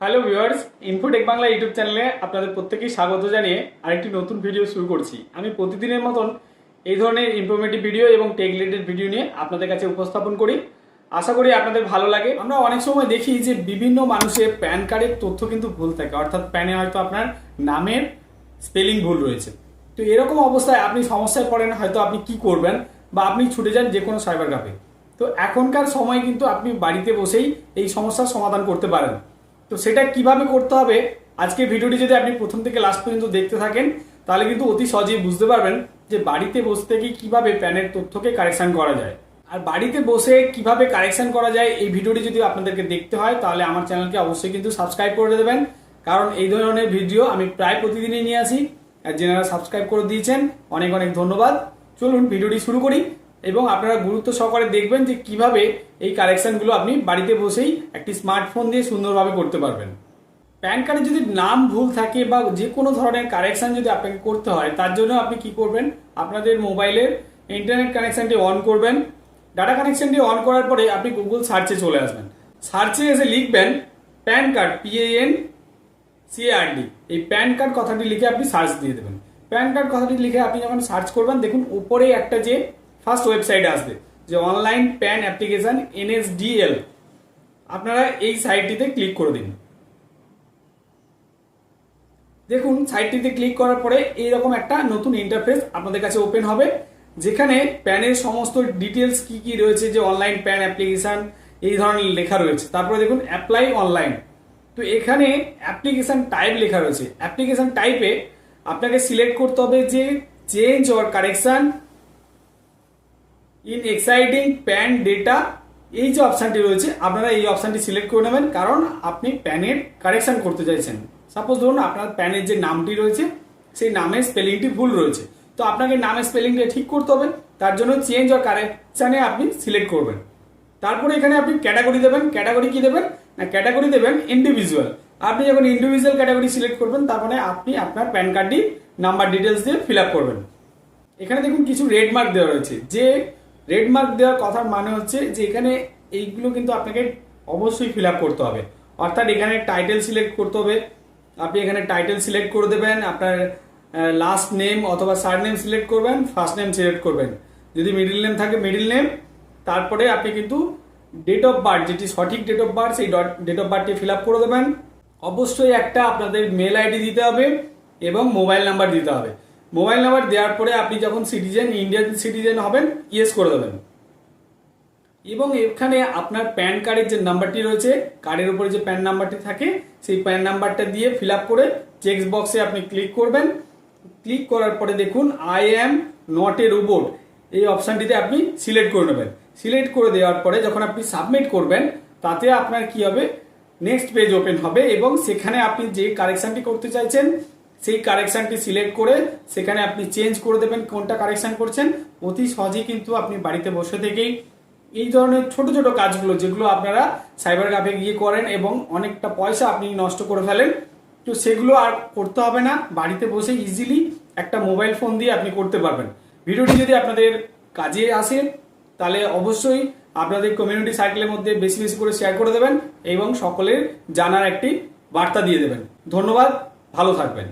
Hello viewers Infotech Bangla YouTube চ্যানেলে আপনাদের প্রত্যেকেই স্বাগত জানিয়ে আরেকটি নতুন ভিডিও শুরু করছি। আমি প্রতিদিনের মতন এই ধরনের ইনফরমেটিভ ভিডিও এবং টেক রিলেটেড ভিডিও নিয়ে আপনাদের কাছে উপস্থাপন করি। আশা করি আপনাদের ভালো লাগে। আমরা অনেক সময় দেখি যে বিভিন্ন মানুষের প্যান কার্ডের তথ্য কিন্তু ভুল থাকে। অর্থাৎ প্যানে হয়তো আপনার নামের স্পেলিং ভুল রয়েছে। তো এরকম অবস্থায় আপনি সমস্যায় পড়েন, হয়তো আপনি কি করবেন বা আপনি ছুটে যান যে কোনো সাইবার ক্যাফে তো এখনকার সময় কিন্তু আপনি বাড়িতে বসেই এই সমস্যার সমাধান করতে পারেন। তো সেটা কীভাবে করতে হবে? আজকে ভিডিওটি যদি আপনি প্রথম থেকে লাস্ট পর্যন্ত দেখতে থাকেন, তাহলে কিন্তু অতি সহজেই বুঝতে পারবেন যে বাড়িতে বসে থেকে কীভাবে প্যানের তথ্যকে কারেকশন করা যায়। আর বাড়িতে বসে কীভাবে কারেকশন করা যায়, এই ভিডিওটি যদি আপনাদেরকে দেখতে হয়, তাহলে আমার চ্যানেলকে অবশ্যই কিন্তু সাবস্ক্রাইব করে দেবেন। কারণ এই ধরনের ভিডিও আমি প্রায় প্রতিদিনই নিয়ে আসি। আর যারা সাবস্ক্রাইব করে দিয়েছেন, অনেক অনেক ধন্যবাদ। চলুন ভিডিওটি শুরু করি। এবং আপনারা গুরুত্ব সহকারে দেখবেন যে কীভাবে এই কারেকশনগুলো আপনি বাড়িতে বসেই একটি স্মার্টফোন দিয়ে সুন্দরভাবে করতে পারবেন। প্যান কার্ডে যদি নাম ভুল থাকে বা যে কোনো ধরনের কারেকশন যদি আপনাকে করতে হয়, তার জন্য আপনি কি করবেন? আপনাদের মোবাইলের ইন্টারনেট কানেকশনটি অন করবেন। ডাটা কানেকশনটি অন করার পরে আপনি গুগল সার্চে চলে আসবেন। সার্চে এসে লিখবেন প্যান কার্ড পিএএন সিআরডি এই প্যান কার্ড কথাটি লিখে আপনি সার্চ দিয়ে দেবেন। প্যান কার্ড কথাটি লিখে আপনি যখন সার্চ করবেন, দেখুন উপরে একটা যে ফার্স্ট ওয়েবসাইট আসবে, যে অনলাইন প্যান অ্যাপ্লিকেশন এনএসডিএল আপনারা এই সাইটটিতে ক্লিক করে দিন। দেখুন সাইটটিতে ক্লিক করার পরে এইরকম একটা নতুন ইন্টারফেস আপনাদের কাছে ওপেন হবে, যেখানে প্যানের সমস্ত ডিটেলস কি কি রয়েছে, যে অনলাইন প্যান অ্যাপ্লিকেশন এই ধরনের লেখা রয়েছে। তারপরে দেখুন অ্যাপ্লাই অনলাইন তো এখানে অ্যাপ্লিকেশন টাইপ লেখা রয়েছে। অ্যাপ্লিকেশন টাইপে আপনাকে সিলেক্ট করতে হবে যে change or correction in existing PAN data এই যে অপশানটি রয়েছে, আপনারা এই অপশানটি সিলেক্ট করে নেবেন, কারণ আপনি প্যানের কারেকশন করতে চাইছেন। সাপোজ ধরুন, আপনার প্যানের যে নামটি রয়েছে, সেই নামের স্পেলিংটি ভুল রয়েছে। তো আপনাকে নামের স্পেলিংটা ঠিক করতে হবে, তার জন্য চেঞ্জ অর কারেকশানে আপনি সিলেক্ট করবেন। তারপরে এখানে আপনি ক্যাটাগরি দেবেন। ক্যাটাগরি কি দেবেন? না ক্যাটাগরি দেবেন ইন্ডিভিজুয়াল আপনি যখন ইন্ডিভিজুয়াল ক্যাটাগরি সিলেক্ট করবেন, তার মানে আপনি আপনার প্যান কার্ডটি নাম্বার ডিটেলস দিয়ে ফিল আপ করবেন। এখানে দেখুন, কিছু রেড মার্ক দেওয়া রয়েছে। যে রেড মার্ক দেওয়ার কথার মানে হচ্ছে যে এখানে এইগুলো কিন্তু আপনাকে অবশ্যই ফিল করতে হবে। অর্থাৎ এখানে টাইটেল সিলেক্ট করতে হবে। আপনি এখানে টাইটেল সিলেক্ট করে দেবেন, আপনার লাস্ট নেম অথবা সার নেম সিলেক্ট করবেন ফার্স্ট নেম সিলেক্ট করবেন। যদি মিডিল নেম থাকে মিডিল নেম তারপরে আপনি কিন্তু ডেট অফ বার্থ যেটি সঠিক ডেট অফ বার্থ সেই ডেট অফ বার্থটি ফিল আপ করে দেবেন। অবশ্যই একটা আপনাদের মেল আইডি দিতে হবে এবং মোবাইল নাম্বার দিতে হবে। মোবাইল নাম্বার দেওয়ার পরে আপনি যখন সিটিজেন, ইন্ডিয়ান সিটিজেন হবেন, ইয়েস করে দেবেন। এবং এখানে আপনার প্যান কার্ডের যে নাম্বারটি রয়েছে, কার্ডের উপরে যে প্যান নাম্বারটি থাকে, সেই প্যান নাম্বারটা দিয়ে ফিল করে চেক বক্সে আপনি ক্লিক করবেন। ক্লিক করার পরে দেখুন I am not a robot এই অপশানটিতে আপনি সিলেক্ট করে নেবেন। সিলেক্ট করে দেওয়ার পরে যখন আপনি সাবমিট করবেন, তাতে আপনার কি হবে? নেক্সট পেজ ওপেন হবে এবং সেখানে আপনি যে কারেকশনটি করতে চাইছেন সেই কারেকশনটি সিলেক্ট করে সেখানে আপনি চেঞ্জ করে দেবেন কোনটা কারেকশন করছেন। অতি সহজেই কিন্তু আপনি বাড়িতে বসে থেকেই এই ধরনের ছোট ছোট কাজগুলো যেগুলো আপনারা সাইবার ক্যাফে গিয়ে করেন এবং অনেকটা পয়সা আপনি নষ্ট করে ফেলেন, তো সেগুলো আর করতে হবে না। বাড়িতে বসে ইজিলি একটা মোবাইল ফোন দিয়ে আপনি করতে পারবেন। ভিডিওটি যদি আপনাদের কাজে আসে, তাহলে অবশ্যই আপনাদের কমিউনিটি সার্কেলের মধ্যে বেশি বেশি করে শেয়ার করে দেবেন এবং সকলের জানার একটি বার্তা দিয়ে দেবেন। ধন্যবাদ, ভালো থাকবেন।